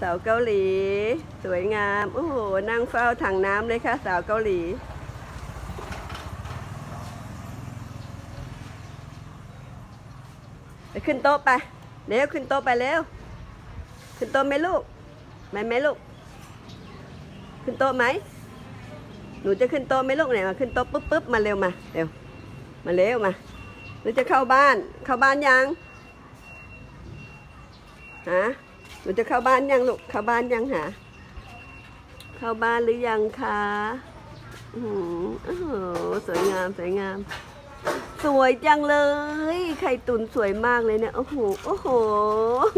สาวเกาหลี สวยงาม โอ้โห นั่งเฝ้าถังน้ำเลยค่ะ สาวเกาหลี ไปขึ้นโต๊ะไป เร็วขึ้นโต๊ะไปเร็ว ขึ้นโต๊ะไหมลูกไหมไหมลูก ขึ้นโต๊ะไหม หนูจะขึ้นโต๊ะไหมลูกไหนมาขึ้นโต๊ะปุ๊บปุ๊บมาเร็วมาเร็ว มาเร็วมา หนูจะเข้าบ้าน เข้าบ้านยัง ฮะ นูจะเข้าบ้านยังลูกเข้าบ้านยังหาเข้าบ้านหรือยังคะโอ้โหสวยงามสวยงาม สวยจังเลย ไข่ตุนสวยมากเลยเนี่ยโอ้โหโอ้โห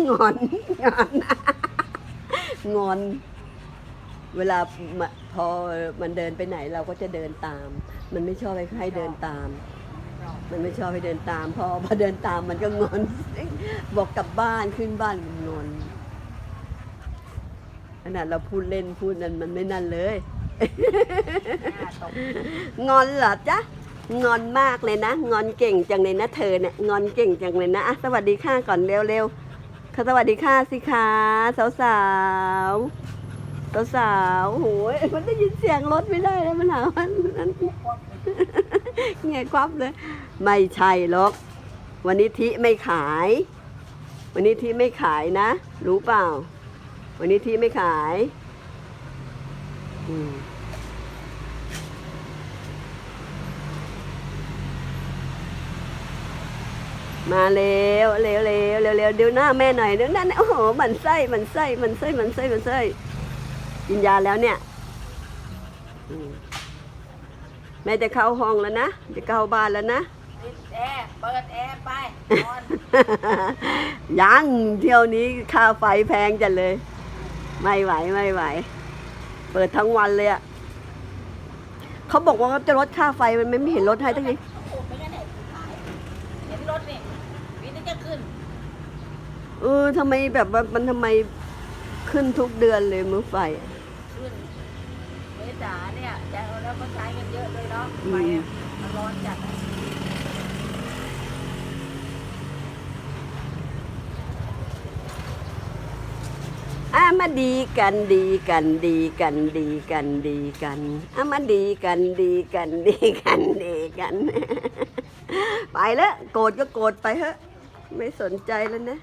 งอนงอนงอน เวลาพอมันเดินไปไหนเราก็จะเดินตาม มันไม่ชอบให้ใครเดินตาม มันไม่ชอบให้เดินตามพอพอเดินตามมันก็งอน บอกกลับบ้านขึ้นบ้านมันงอน นาดเราพูดเล่นพูดนั้นมันไม่นั่นเลย งอนเหรอจ๊ะ งอนมากเลยนะ งอนเก่งจังเลยนะเธอเนี่ย งอนเก่งจังเลยนะอะสวัสดีค่ะก่อนเร็วๆค่ะสวัสดีค่ะสิคะสาวสาวสาวสาวๆโหยมันได้ยินเสียงรถไม่ได้แล้วมันหามันนั้นเงี้ยควับเลย ไม่ใช่หรอก วันนี้ทิไม่ขาย วันนี้ทิไม่ขายนะ รู้เปล่า วันนี้ทิไม่ขายอืมมาเร็วเร็วเร็วเร็วเร็วเดี๋ยวหน้าแม่หน่อยเดี๋ยวนั่นโอ้โหหมันไส้หมันไส้หมันไส้หมันไส้หมันไส้กินยาแล้วเนี่ยอืมแม่จะเข้าห้องแล้วนะจะเข้าบ้านแล้วนะปิดแอร์เปิดแอร์ไปนอนยังเที่ยวนี้ค่าไฟแพงจัดเลย ไม่ไหวไม่ไหว เปิดทั้งวันเลยอะเขาบอกว่าเขาจะลดค่าไฟมันไม่เห็นลดให้ตั้งนี้โอ้ไม่งั้นไหนขายเห็นรถนี่วินจะขึ้น เออทำไมแบบว่ามันทำไมขึ้นทุกเดือนเลยมือไฟอะขึ้นเมษาเนี่ยจะเอาแล้วก็ใช้กันเยอะเลยเนาะอืมไฟอะมันร้อนจัดอะ อะ มาดีกันดีกันดีกันดีกันดีกันเอามาดีกันดีกันดีกันดีกัน ไปแล้วโกรธก็โกรธไปเถอะไม่สนใจแล้วนะ